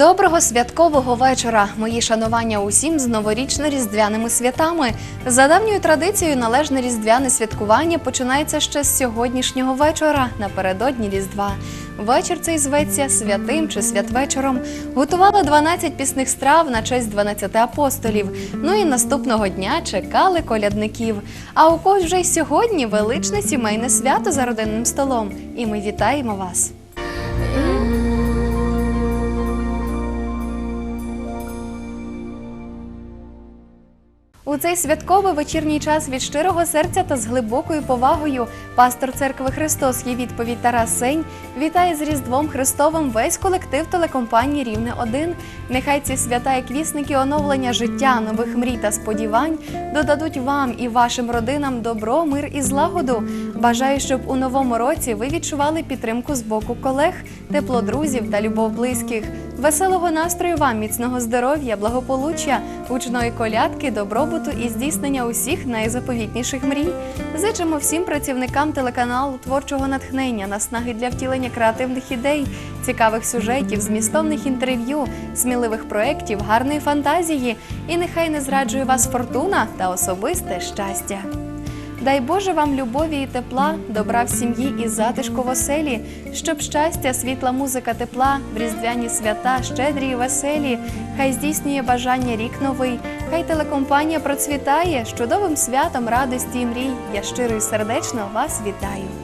Доброго святкового вечора! Мої шанування усім з новорічно-різдвяними святами. За давньою традицією, належне різдвяне святкування починається ще з сьогоднішнього вечора, напередодні Різдва. Вечір цей зветься святим чи святвечором. Готували 12 пісних страв на честь 12 апостолів. Ну і наступного дня чекали колядників. А у когось вже й сьогодні величне сімейне свято за родинним столом. І ми вітаємо вас! Цей святковий вечірній час від щирого серця та з глибокою повагою пастор церкви Христос є відповідь Тарас Сень вітає з Різдвом Христовим весь колектив телекомпанії Рівне 1 Нехай ці свята як вісники оновлення життя, нових мрій та сподівань додадуть вам і вашим родинам добро, мир і злагоду. Бажаю, щоб у новому році ви відчували підтримку з боку колег, тепло друзів та любов близьких. Веселого настрою вам, міцного здоров'я, благополуччя, гучної колядки, добробуту і здійснення усіх найзаповітніших мрій. Зичимо всім працівникам телеканалу творчого натхнення, наснаги для втілення креативних ідей, цікавих сюжетів, змістовних інтерв'ю, сміливих проєктів, гарної фантазії. І нехай не зраджує вас фортуна та особисте щастя. Дай Боже вам любові і тепла, добра в сім'ї і затишку в оселі, щоб щастя, світла музика тепла, в різдвяні свята, щедрі і веселі, хай здійснює бажання рік новий, хай телекомпанія процвітає, з чудовим святом радості і мрій. Я щиро і сердечно вас вітаю.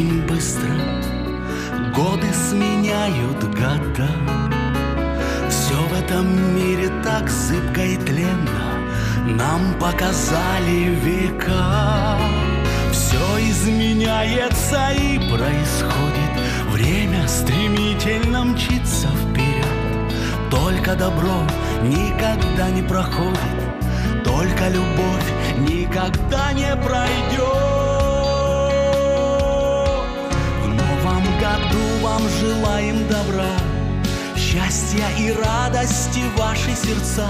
Очень быстро, годы сменяют года. Все в этом мире так зыбко и тленно, нам показали века. Все изменяется и происходит, время стремительно мчится вперед. Только добро никогда не проходит, только любовь никогда не пройдет. Году вам желаем добра, счастья и радости ваши сердца.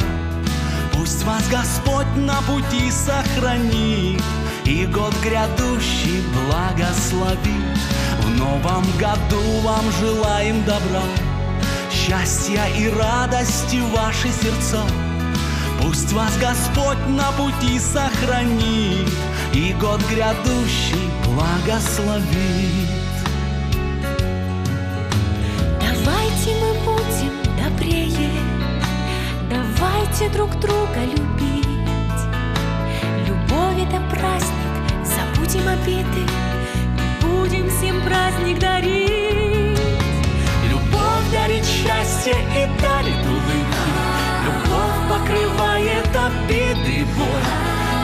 Пусть вас Господь на пути сохранит и год грядущий благословит. В новом году вам желаем добра, счастья и радости ваши сердца. Пусть вас Господь на пути сохранит и год грядущий благословит. Друг друга любить. Любовь это праздник, забудем обиды, и будем всем праздник дарить. Любовь дарит счастье и дарит улыбки. Любовь покрывает обиды и боль.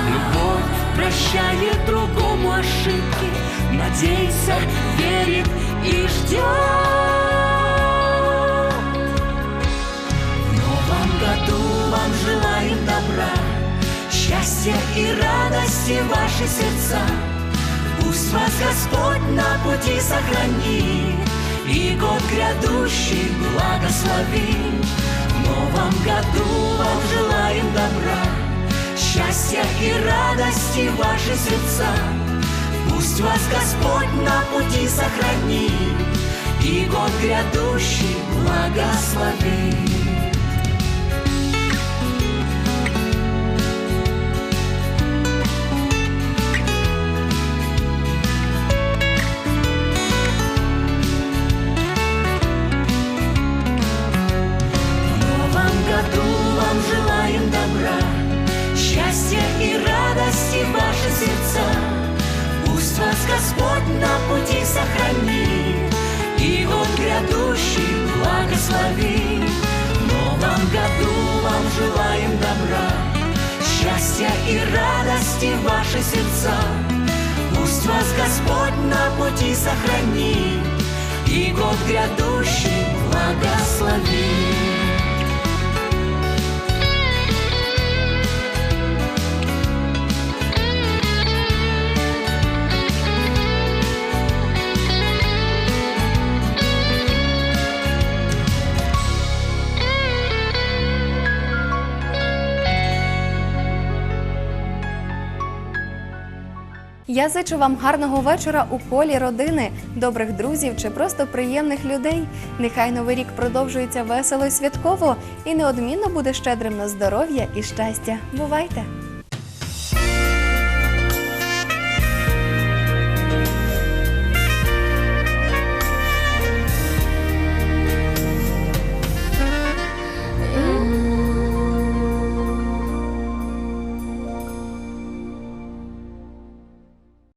Любовь прощает другому ошибки. Надеется, верит и ждет. Счастья и радости в ваши сердца. Пусть вас Господь на пути сохранит и год грядущий благословит. В новом году вам желаем добра, счастья и радости в ваши сердца. Пусть вас Господь на пути сохранит и год грядущий благословит. Счастья и радости в ваши сердца. Пусть вас Господь на пути сохранит И год грядущий благословит. Я зичу вам гарного вечора у колі родини, добрих друзів чи просто приємних людей. Нехай новий рік продовжується весело і святково і неодмінно буде щедрим на здоров'я і щастя. Бувайте!